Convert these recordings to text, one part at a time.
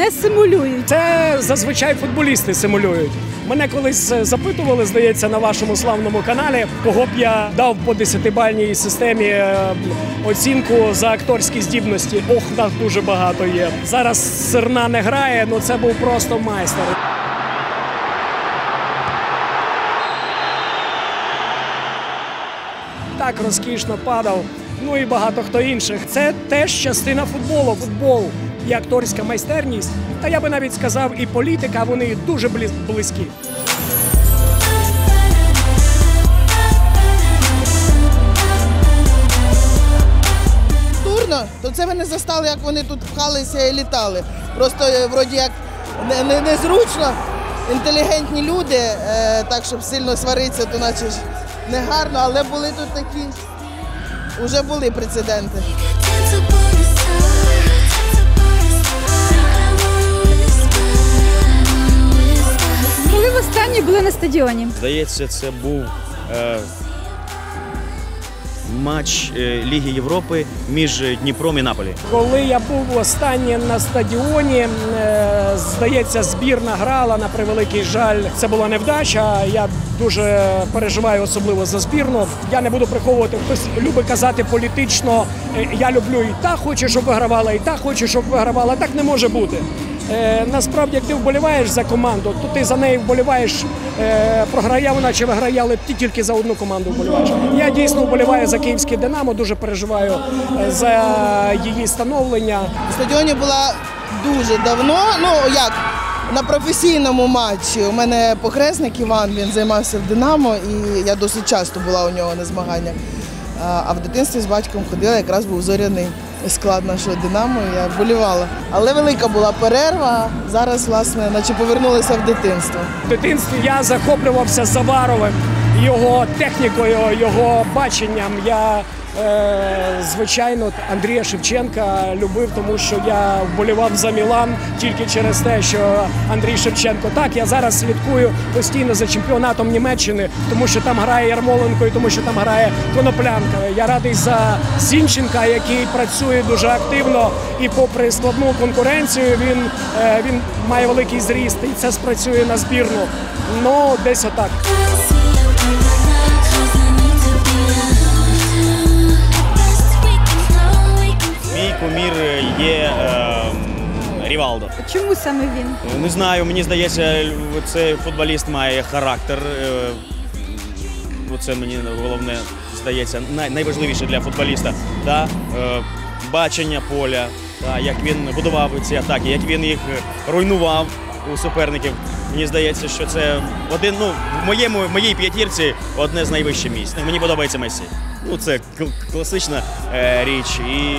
не симулюють. Це зазвичай футболісти симулюють. Мене колись е, запитували, здається, на вашому славному каналі, кого б я дав по десятибальній системі е, оцінку за акторські здібності. Ох, нас дуже багато є. Зараз Серна не грає, ну це був просто майстер. так розкішно падав. Ну і багато хто інших. Це теж частина футболу. Футбол і акторська майстерність. Та я би навіть сказав, і політика вони дуже близькі. Турно, то це ви не застали, як вони тут пхалися і літали. Просто е, вроді як не- не- незручно, інтелігентні люди, е, так щоб сильно сваритися, то наче ж не гарно, але були тут такі, вже були прецеденти. Стадіоні? Здається, це був е, матч е, Ліги Європи між Дніпром і Наполі. Коли я був останнє на стадіоні, е, здається, збірна грала на превеликий жаль. Це була невдача. Я дуже переживаю особливо за збірну. Я не буду приховувати. Хтось любить казати політично. е, Я люблю і та хочу, щоб вигравала, і та хочу, щоб вигравала. Так не може бути. Е, насправді, як ти вболіваєш за команду, то ти за неї вболіваєш, е, програє вона чи виграє, але ти тільки за одну команду вболіваєш. Я дійсно вболіваю за київське Динамо, дуже переживаю за її становлення. На стадіоні була дуже давно. Ну як на професійному матчі. У мене похресник Іван, він займався в Динамо, і я досить часто була у нього на змаганнях. А в дитинстві з батьком ходила, якраз був зоряний склад нашого Динамо, я вболівала. Але велика була перерва. Зараз, власне, наче повернулися в дитинство. В дитинстві я захоплювався Заваровим, його технікою, його баченням. Я, звичайно, Андрія Шевченка любив, тому що я вболівав за Мілан тільки через те, що Андрій Шевченко. Так, я зараз слідкую постійно за чемпіонатом Німеччини, тому що там грає Ярмоленко і тому що там грає Коноплянка. Я радий за Зінченка, який працює дуже активно і попри складну конкуренцію, він, е, він має великий зріст і це спрацює на збірну. Ну, десь отак. Кумір є е, Рівалдо. Чому саме він? Не знаю, мені здається, цей футболіст має характер. е, Це мені головне здається найважливіше для футболіста. Да? е, Бачення поля, як він будував ці атаки, як він їх руйнував у суперників. Мені здається, що це один, ну, в моєму в моїй п'ятірці одне з найвищих місць. Мені подобається Месі. Ну, це кл- класична е, річ. І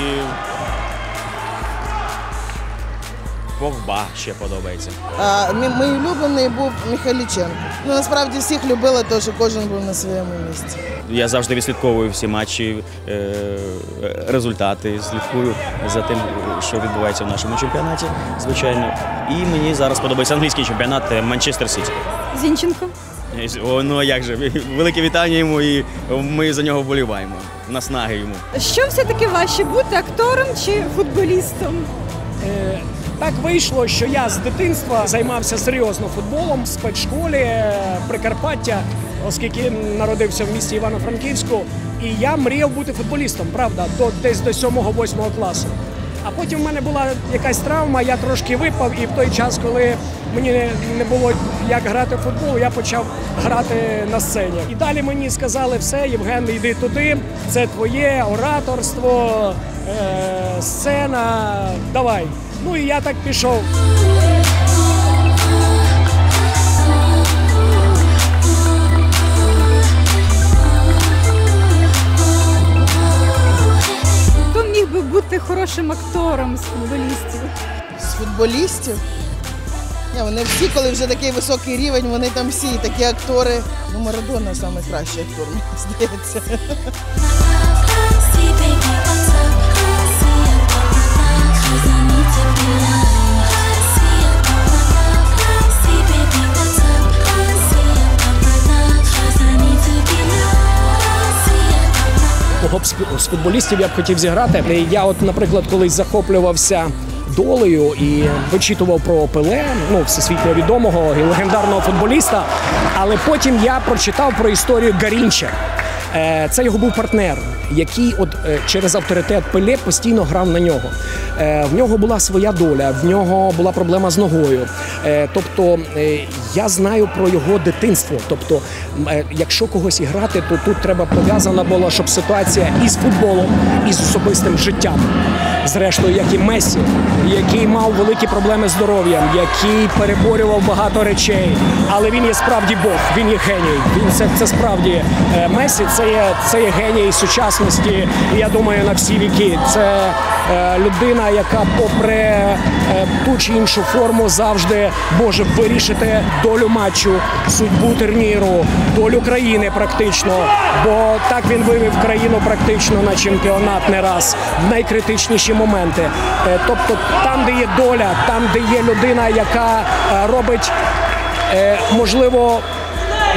Погба ще подобається. А, мій, мій улюблений був Михайліченко. Ну насправді всіх любила, тому що кожен був на своєму місці. Я завжди відслідковую всі матчі, е, результати, слідкую за тим, що відбувається в нашому чемпіонаті, звичайно. І мені зараз подобається англійський чемпіонат е, Манчестер Сіті. Зінченко? О, ну а як же? Велике вітання йому, і ми за нього вболіваємо. Наснаги йому. Що все-таки важче бути актором чи футболістом? Е, Так вийшло, що я з дитинства займався серйозно футболом в спецшколі е, Прикарпаття, оскільки народився в місті Івано-Франківську. І я мріяв бути футболістом, правда, до десь до 7-8 класу. А потім в мене була якась травма, я трошки випав, і в той час, коли мені не- було як грати в футбол, я почав грати на сцені. І далі мені сказали, все, Євген, йди туди, це твоє ораторство, е, сцена, давай. Ну і я так пішов. Хто міг би бути хорошим актором з футболістів? З футболістів. Ні, вони всі, коли вже такий високий рівень, вони там всі такі актори. Ну, Марадона найкращий актор, мені здається. Футболістів я б хотів зіграти. Я, от, наприклад, колись захоплювався долею і вичитував про Пеле, ну всесвітньо відомого і легендарного футболіста. Але потім я прочитав про історію Гарінча. Е, Це його був партнер, який от е, через авторитет Пеле постійно грав на нього. Е, В нього була своя доля, в нього була проблема з ногою. Е, Тобто я знаю про його дитинство. Тобто, якщо когось і грати, то тут треба пов'язана була, щоб ситуація із футболом, і з особистим життям. Зрештою, як і Месі, який мав великі проблеми з здоров'ям, який переборював багато речей, але він є справді Бог, він є геній. Він це, це справді Месі, це є, це є геній сучасності. І я думаю, на всі віки. Це е, людина, яка, попри е, ту чи іншу форму, завжди може вирішити долю матчу, судьбу турніру, долю країни практично. Бо так він вивів країну практично на чемпіонат не раз в найкритичніші моменти. Е, Тобто, там, де є доля, там, де є людина, яка робить можливо.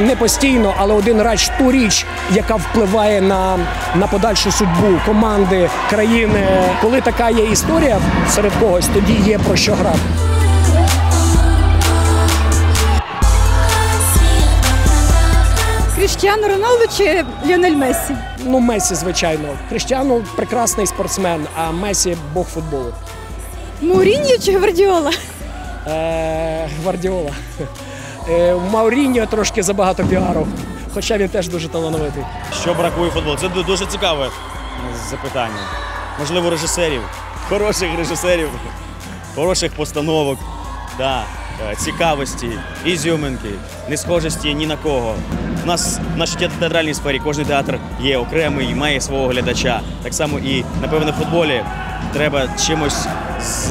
Не постійно, але один раз ту річ, яка впливає на, на подальшу судьбу команди, країни. Коли така є історія серед когось, тоді є про що грати. Кріштіану Роналду чи Ліонель Мессі? Ну, Месі, звичайно. Кріштіану прекрасний спортсмен, а Месі Бог футболу. Муріньо чи Гвардіола? Е, Гвардіола. Е, у Мауріньо трошки забагато піару, хоча він теж дуже талановитий. Що бракує футболу? Це дуже цікаве запитання. Можливо, режисерів, хороших режисерів, хороших постановок, да, е, цікавості, ізюминки, не схожості ні на кого. У нас в нашій театральній сфері кожен театр є окремий, має свого глядача. Так само і, напевно, в футболі треба чимось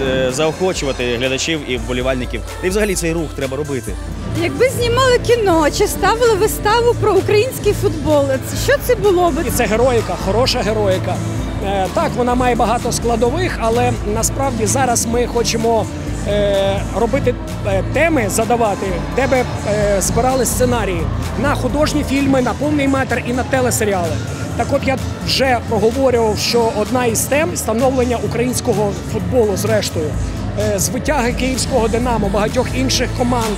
е, заохочувати глядачів і вболівальників. Й взагалі цей рух треба робити. Якби знімали кіно чи ставили виставу про український футбол, що це було би? І це героїка, хороша героїка. Е, так, вона має багато складових, але насправді зараз ми хочемо е, робити е, теми, задавати, де би е, збирали сценарії на художні фільми, на повний метр і на телесеріали. Так от я вже проговорював, що одна із тем становлення українського футболу, зрештою, е, з витяги київського Динамо, багатьох інших команд.